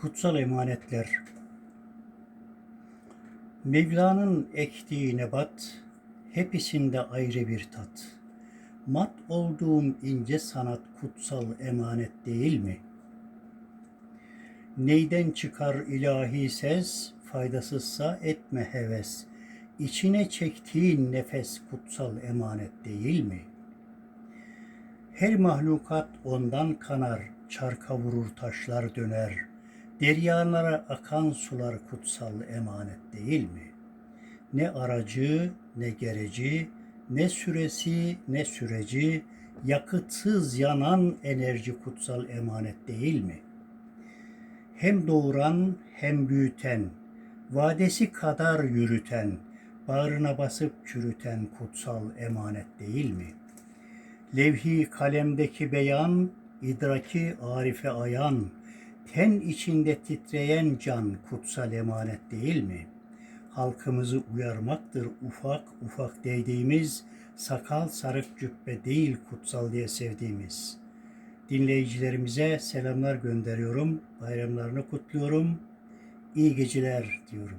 Kutsal emanetler. Mevla'nın ektiği nebat, hepsinde ayrı bir tat. Mat olduğum ince sanat kutsal emanet değil mi? Neyden çıkar ilahi ses, faydasızsa etme heves. İçine çektiğin nefes kutsal emanet değil mi? Her mahlukat ondan kanar, çarka vurur taşlar döner. Deryalara akan sular kutsal emanet değil mi? Ne aracı, ne gereci, ne süresi, ne süreci, yakıtsız yanan enerji kutsal emanet değil mi? Hem doğuran hem büyüten, vadesi kadar yürüten, bağrına basıp çürüten kutsal emanet değil mi? Levhi kalemdeki beyan, idraki arife ayan, ten içinde titreyen can kutsal emanet değil mi? Halkımızı uyarmaktır ufak ufak değdiğimiz, sakal sarık cübbe değil kutsal diye sevdiğimiz. Dinleyicilerimize selamlar gönderiyorum, bayramlarını kutluyorum, iyi geceler diyorum.